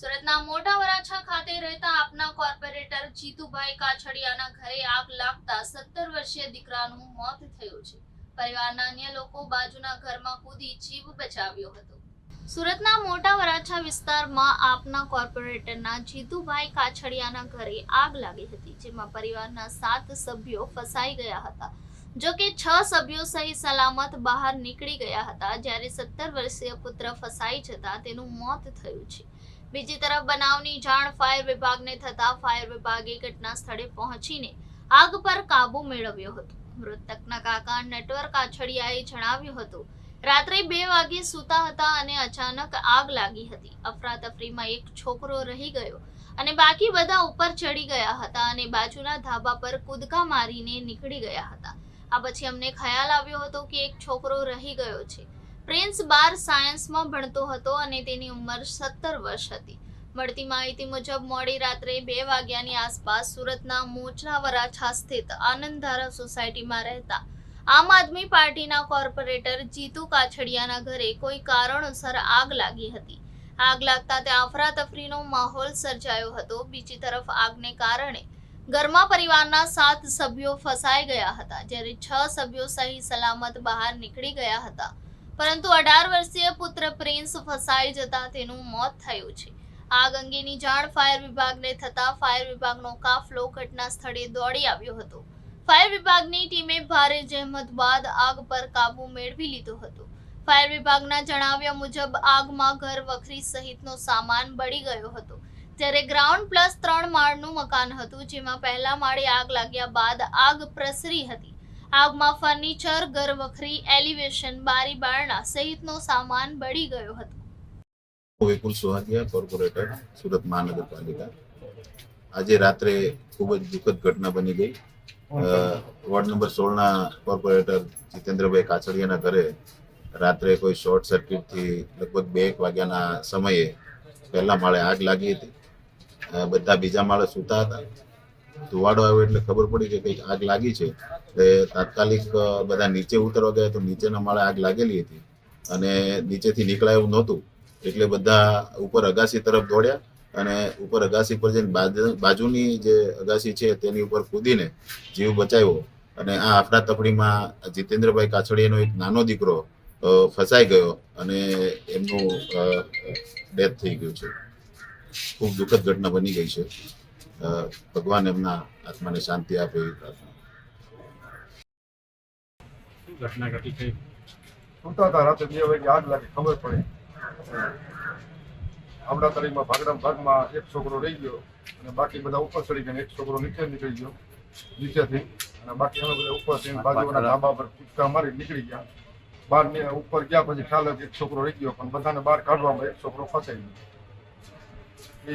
સુરતના મોટા વરાછા ખાતે રહેતા આપના કોર્પોરેટર જીતુભાઈ કાછડિયાના ઘરે આગ લાગતા સત્તર વર્ષીય દીકરાનું મોત થયું છે. પરિવારના અન્ય લોકો બાજુના ઘરમાં કૂદી જીવ બચાવ્યો હતો. સુરતના મોટા વરાછા વિસ્તારમાં આપના કોર્પોરેટરના જીતુભાઈ કાછડિયાના ઘરે આગ લાગી હતી, જેમાં પરિવારના સાત સભ્યો ફસાઈ ગયા હતા. જો કે છ સભ્યો સહી સલામત બહાર નીકળી ગયા હતા. જ્યારે સત્તર વર્ષીય પુત્ર ફસાઈ જતા તેનું મોત થયું છે. બીજી તરફ બનાવની જાણ ફાયર વિભાગને થતા ફાયર વિભાગે ઘટના સ્થળે પહોંચીને આગ પર કાબુ મેળવ્યો હતો. મૃતકના કાકા નેટવર્ક આછડિયાએ જણાવ્યું હતું, રાત્રે બે વાગે સૂતા હતા અને અચાનક આગ લાગી હતી. અફરાતફરીમાં એક છોકરો રહી ગયો અને બાકી બધા ઉપર ચડી ગયા હતા અને બાજુના ધાબા પર કૂદકા મારીને નીકળી ગયા હતા. આ પછી અમને ખ્યાલ આવ્યો હતો કે એક છોકરો રહી ગયો છે. પ્રિન્સ બાર સાયન્સમાં ભણતો હતો અને તેની ઉંમર સત્તર વર્ષ હતી. મળતી માહિતી મુજબ મોડી રાત્રે બે વાગ્યાની આસપાસ સુરતના મોચરા વરાછા સ્થિત આનંદધારા સોસાયટીમાં રહેતા આમ આદમી પાર્ટીના કોર્પોરેટર જીતુ કાછડિયાના ઘરે કોઈ કારણોસર આગ લાગી હતી. આગ લાગતા તે અફરાતફરીનો માહોલ સર્જાયો હતો. બીજી તરફ આગને કારણે ઘરમાં પરિવારના સાત સભ્યો ફસાઈ ગયા હતા. જ્યારે છ સભ્યો સહી સલામત બહાર નીકળી ગયા હતા. પરંતુ અઢાર વર્ષીય પુત્ર પ્રિન્સ ફસાઈ જતા તેનું મોત થયું છે. આગ અંગેની જાણ ફાયર વિભાગને થતા ફાયર વિભાગનો કાફલો ઘટના સ્થળે દોડી આવ્યો હતો. ફાયર વિભાગની ટીમે ભારે જહેમત બાદ આગ પર કાબુ મેળવી લીધો હતો. ફાયર વિભાગના જણાવ્યા મુજબ, આગમાં ઘર વખરી સહિતનો સામાન બળી ગયો હતો. જ્યારે ગ્રાઉન્ડ પ્લસ ત્રણ માળનું મકાન હતું, જેમાં પહેલા માળે આગ લાગ્યા બાદ આગ પ્રસરી હતી. આગમાં ફર્નિચર ઘર વખરી એલિવેશન બારી બારણા સહિતનો સામાન બળી ગયો હતો. વિપુલ સુહાગિયા કોર્પોરેટર, સુરત મહાનગરપાલિકા. આજે રાત્રે ખૂબ જ દુઃખદ ઘટના બની ગઈ. વોર્ડ નંબર સોળના કોર્પોરેટર જીતેન્દ્રભાઈ કાછડિયાના ઘરે રાત્રે કોઈ શોર્ટ સર્કિટથી લગભગ બે એક વાગ્યાના સમયે પહેલા માળે આગ લાગી હતી. બધા બીજા માળે સૂતા હતા. ધુવાડો આવ્યો એટલે ખબર પડી કે કંઈક આગ લાગી છે. એટલે તાત્કાલિક બધા નીચે ઉતરવા ગયા તો નીચેના માળે આગ લાગેલી હતી. અને નીચેથી નીકળાય એવું નહોતું. એટલે બધા ઉપર અગાસી તરફ દોડ્યા અને ઉપર અગાસી પર જઈને બાજુ- બાજુની જે અગાસી છે તેની ઉપર કૂદીને જીવ બચાવ્યો. અને આ અફરાતફડીમાં જીતેન્દ્રભાઈ કાછડિયાનો એક નાનો દીકરો ફસાઈ ગયો અને એમનું ડેથ થઈ ગયું છે. ખૂબ દુઃખદ ઘટના બની ગઈ છે. ભગવાન એમના આત્માને શાંતિ આપે એવી પ્રાર્થના. ઘટના ઘટી થઈ. સૂતા હતા રાતે બે વાગે આગ લાગી ખબર પડી. આપણા તરીમાં ભાગડા ભાગમાં એક છોકરો રહી ગયો અને બાકી બધા ઉપર ચડી ગયા એક છોકરો નીચે નીકળી ગયો નીચેથી. અને બાકી અમે બધા ઉપર થઈને બાજુના ધાબા પર કૂદકા મારી નીકળી ગયા. બહાર ઉપર ગયા પછી ખ્યાલ એક છોકરો રહી ગયો પણ બધાને બહાર કાઢવામાં એક છોકરો ફસાઈ ગયો. એ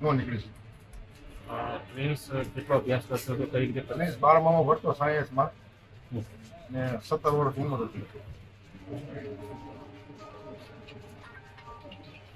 નો નીકળી શક્યો. પ્રિન્સ કેટલો અભ્યાસ કરશો હતો કઈ રીતે અને બારમામાં ભણતો સાયન્સમાં ને સત્તર વર્ષ ઉંમર હતી.